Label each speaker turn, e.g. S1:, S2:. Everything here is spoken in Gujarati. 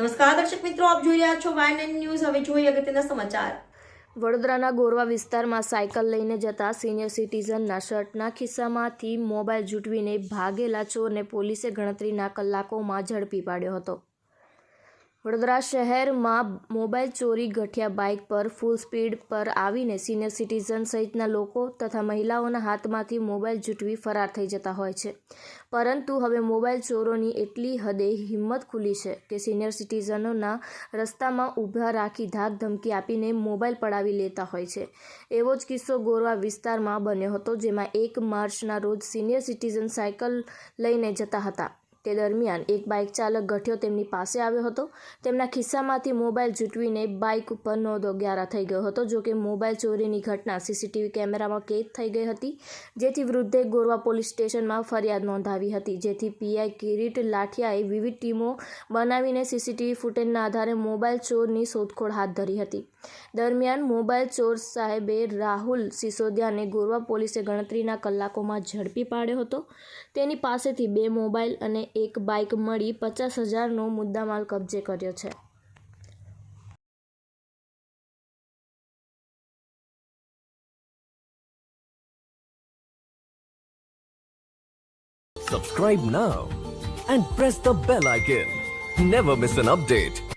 S1: નમસ્કાર, દર્શક મિત્રો, આપ જોઈ રહ્યા છો વાય નાઇન ન્યૂઝ હવે જોઈએ અગત્યના સમાચાર.
S2: વડોદરાના ગોરવા વિસ્તારમાં સાયકલ લઈને જતા સિનિયર સિટીઝનના શર્ટના ખિસ્સામાંથી મોબાઈલ જૂટવીને ભાગેલા ચોરને પોલીસે ગણતરીના કલાકોમાં ઝડપી પાડ્યો હતો. વડોદરા શહેરમાં મોબાઈલ ચોરી ગઠિયા બાઇક પર ફૂલ સ્પીડ પર આવીને સિનિયર સિટીઝન સહિતના લોકો તથા મહિલાઓના હાથમાંથી મોબાઈલ જૂટવી ફરાર થઈ જતા હોય છે. પરંતુ હવે મોબાઈલ ચોરોની એટલી હદે હિંમત ખુલી છે કે સિનિયર સિટીઝનોના રસ્તામાં ઊભા રાખી ધાક ધમકી આપીને મોબાઈલ પડાવી લેતા હોય છે. એવો જ કિસ્સો ગોરવા વિસ્તારમાં બન્યો હતો જેમાં એક માર્ચના રોજ સિનિયર સિટીઝન સાયકલ લઈને જતા હતા. તે દરમિયાન એક બાઇક ચાલક ગઠિયો તેમની પાસે આવ્યો હતો. તેમના ખિસ્સામાંથી મોબાઈલ જૂટવીને બાઇક ઉપર નોંધો ગ્યારા થઈ ગયો હતો, જો કે મોબાઈલ ચોરીની ઘટના સીસીટીવી કેમેરામાં કેદ થઈ ગઈ હતી. જેથી વૃદ્ધે ગોરવા પોલીસ સ્ટેશનમાં ફરિયાદ નોંધાવી હતી. જેથી પીઆઈ કિરીટ લાઠિયાએ વિવિધ ટીમો બનાવીને સીસીટીવી ફૂટેજના આધારે મોબાઈલ ચોરની શોધખોળ હાથ ધરી હતી. દરમિયાન મોબાઈલ ચોર સાહેબે રાહુલ સિસોદિયાને ગોરવા પોલીસે ગણતરીના કલાકોમાં ઝડપી પાડ્યો હતો. તેની પાસેથી બે મોબાઈલ અને એક બાઇક મળી પચાસ હજારનો મુદ્દામાલ કબજે કર્યો છે
S3: Subscribe now and press the bell icon. Never miss an update.